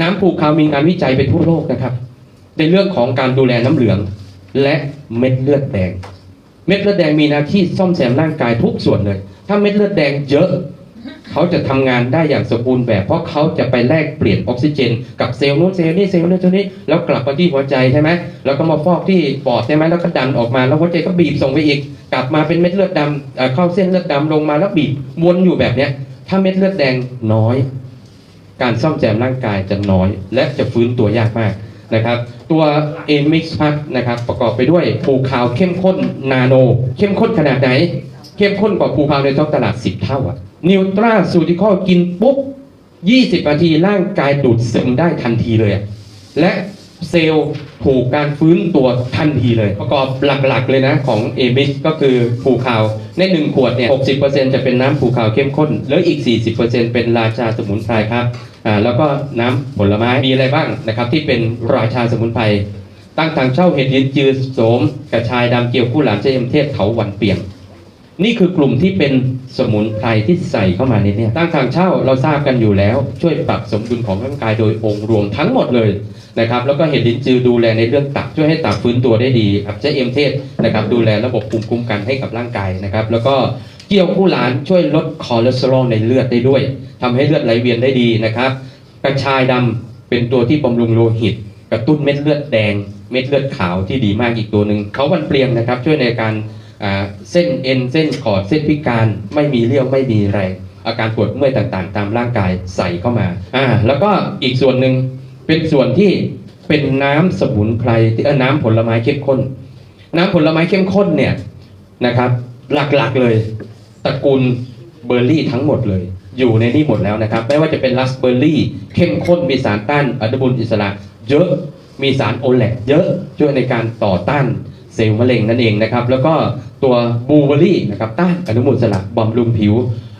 น้ำผูกขาวมีงานวิจัยไปทั่วโลกนะครับ ในเรื่องของการดูแลน้ำเหลือง และเม็ดเลือดแดง เม็ดเลือดแดงมีหน้าที่ซ่อมแซมร่างกายทุกส่วนเลย ถ้าเม็ดเลือดแดงเยอะ เขาจะทำงานได้อย่างสมบูรณ์แบบ เพราะเขาจะไปแลกเปลี่ยนออกซิเจน กับเซลล์นู้นเซลล์นี้เซลล์นู้นเซลล์นี้แล้วกลับมาที่หัวใจใช่ไหมแล้วก็มาฟอกที่ปอดใช่ไหมแล้วก็ดันออกมาแล้วหัวใจก็บีบส่งไปอีก กลับมาเป็นเม็ดเลือดดำเอ่อเข้าเส้นเลือดดำลงมาแล้วบีบวนอยู่แบบเนี้ยถ้าเม็ดเลือดแดงน้อย การซ่อมแซมร่างกายจะน้อย และจะฟื้นตัวยากมากนะครับ ตัวเอมิกพัทนะครับประกอบไปด้วยภูคาวเข้มข้นนาโน เข้มข้นขนาดไหน เข้มข้นกว่าภูคาวในท้องตลาด 10 เท่าอะนิวตราสูติคอกินปุ๊บ 20 นาทีร่างกายดูดซึมได้ทันทีเลย และเซลล์ถูกการฟื้นตัวทันทีเลย ประกอบหลักๆเลยนะของเอมิกก็คือภูคาวใน1ขวดเนี่ย 60%จะเป็นน้ำภูคาวเข้มข้น แล้วอีก 40%เป็นราชาสมุนไพรครับ แล้วก็น้ำผลไม้มีอะไรบ้างนะครับ ที่เป็นราชาสมุนไพรตั้งทางเช่าเห็ดยินจือโสมกระชายดำเกียวกู้หลามเจยมเทศเถาวันเปียงนี่คือกลุ่มที่เป็นสมุนไพรที่ใส่เข้ามาในนี่ยตั้งทางเช่าเราทราบกันอยู่แล้ว ช่วยปรับสมดุลของร่างกายโดยองค์รวมทั้งหมดเลยนะครับ แล้วก็เห็ดลินจือดูแลในเรื่องตับช่วยให้ตับฟื้นตัวได้ดีครับเจเอ็มเทศนะครับดูแลระบบภูมิคุ้มกันให้กับร่างกายนะครับ แล้วก็ เกี่ยวคู่หลานช่วยลดคอเลสเตอรอลในเลือดได้ด้วยทำให้เลือดไหลเวียนได้ดีนะครับ กระชายดำเป็นตัวที่บำรุงโลหิต กระตุ้นเม็ดเลือดแดง เม็ดเลือดขาวที่ดีมากอีกตัวหนึ่งเขาวันเปลี่ยงนะครับ ช่วยในการเส้นเอ็นเส้นขอดเส้นพิการไม่มีเลี้ยวไม่มีแรง อาการปวดเมื่อยต่างๆ ตามร่างกายใส่เข้ามาอ่าแล้วก็อีกส่วนหนึ่งเป็นส่วนที่เป็นน้ำสมุนไพรที่เอ่อน้ำผลไม้เข้มข้น น้ำผลไม้เข้มข้นเนี่ยนะครับหลักๆเลย ตระกูลเบอร์รี่ทั้งหมดเลย อยู่ในนี่หมดแล้วนะครับ ไม่ว่าจะเป็นราสเบอร์รี่ เข้มข้นมีสารต้านอนุมูลอิสระ เยอะมีสารโอแลกเยอะช่วยในการต่อต้านเซลล์มะเร็งนั่นเองนะครับ แล้วก็ตัวบลูเบอร์รี่นะครับต้านอนุมูลอิสระบำรุงผิว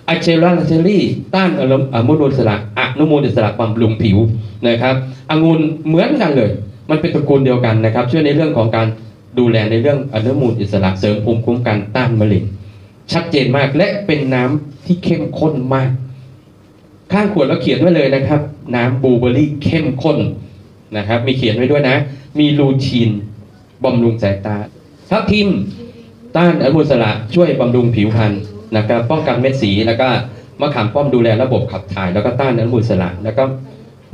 อะเชล่าเชอรี่ต้านอนุมูลอิสระอนุมูลอิสระบำรุงผิวนะครับองุ่นเหมือนกันเลย มันเป็นตระกูลเดียวกันนะครับช่วยในเรื่องของการดูแลในเรื่องอนุมูลอิสระเสริมภูมิคุ้มกันต้านมะเร็ง ชัดเจนมากและเป็นน้ำที่เข้มข้นมาก ข้างขวดเราเขียนไว้เลยนะครับ น้ำบลูเบอรี่เข้มข้นนะครับ มีเขียนไว้ด้วยนะ มีลูทีนบำรุงสายตาทับทิมต้านอนุมูลอิสระช่วยบำรุงผิวพรรณนะครับ ป้องกันเม็ดสีแล้วก็มะขามป้อมดูแลระบบขับถ่าย แล้วก็ต้านอนุมูลอิสระแล้วก็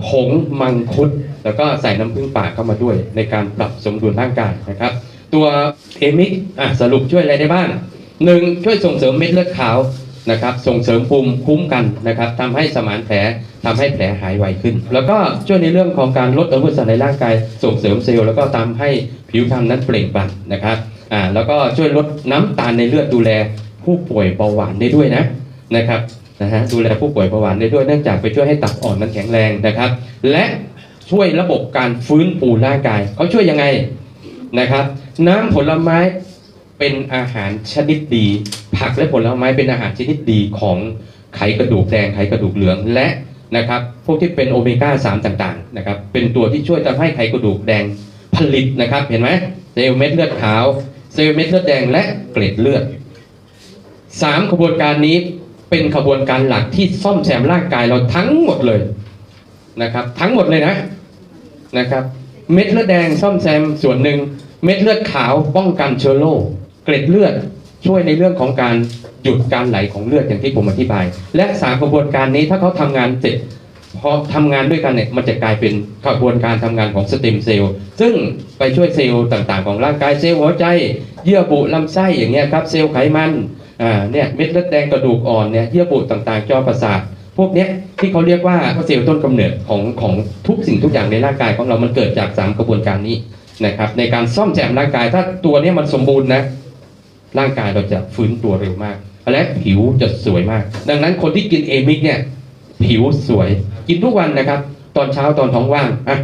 ผงมังคุด แล้วก็ใส่น้ำผึ้งป่าเข้ามาด้วย ในการปรับสมดุลร่างกายนะครับ ตัวเอมิกอะสรุปช่วยอะไรได้บ้าง หนึ่งช่วยส่งเสริมเม็ดเลือดขาวนะครับ ส่งเสริมภูมิคุ้มกันนะครับทำให้สมานแผลทำให้แผลหายไวขึ้น แล้วก็ช่วยในเรื่องของการลดอนุมูลอิสระในร่างกาย ส่งเสริมเซลล์แล้วก็ทำให้ผิวพรรณนั้นเปล่งปลั่งนะครับอ่าแล้วก็ช่วยลดน้ำตาลในเลือดดูแลผู้ป่วยเบาหวานได้ด้วยนะนะครับนะฮะดูแลผู้ป่วยเบาหวานได้ด้วยเนื่องจากไปช่วยให้ตับอ่อนนั้นแข็งแรงนะครับ และช่วยระบบการฟื้นฟูร่างกายเขาช่วยยังไงนะครับ น้ำผลไม้ เป็นอาหารชนิดดี ผักและผลไม้เป็นอาหารชนิดดีของไขกระดูกแดงไขกระดูกเหลืองและนะครับพวกที่เป็นโอเมก้า 3 ต่างๆนะครับเป็นตัวที่ช่วยทำให้ไขกระดูกแดงผลิตนะครับเห็นไหมเซลล์เม็ดเลือดขาวเซลล์เม็ดเลือดแดงและเกล็ดเลือดสามขบวนการนี้เป็นขบวนการหลักที่ซ่อมแซมร่างกายเราทั้งหมดเลยนะครับทั้งหมดเลยนะนะครับเม็ดเลือดแดงซ่อมแซมส่วนหนึ่งเม็ดเลือดขาวป้องกันเชื้อโรค เกล็ดเลือดช่วยในเรื่องของการหยุดการไหลของเลือดอย่างที่ผมอธิบาย และสามกระบวนการนี้ถ้าเขาทำงานเสร็จพอทำงานด้วยกันเนี่ยมันจะกลายเป็นกระบวนการทำงานของสเต็มเซลล์ซึ่งไปช่วยเซลล์ต่างๆ ของร่างกายเซลล์หัวใจ เยื่อบุลำไส้อย่างเงี้ยครับเซลล์ไขมันอ่าเนี่ยเม็ดเลือดแดงกระดูกอ่อนเนี่ยเยื่อบุต่างๆ จอประสาทพวกเนี้ยที่เขาเรียกว่าเซลล์ต้นกำเนิดของของทุกสิ่งทุกอย่างในร่างกายของเรามันเกิดจากสามกระบวนการนี้นะครับในการซ่อมแซมร่างกายถ้าตัวนี้มันสมบูรณ์นะ ร่างกายเราจะฟื้นตัวเร็วมาก และผิวจะสวยมาก ดังนั้นคนที่กินเอมิกเนี่ย ผิวสวย กินทุกวันนะครับ ตอนเช้าตอนท้องว่างอะ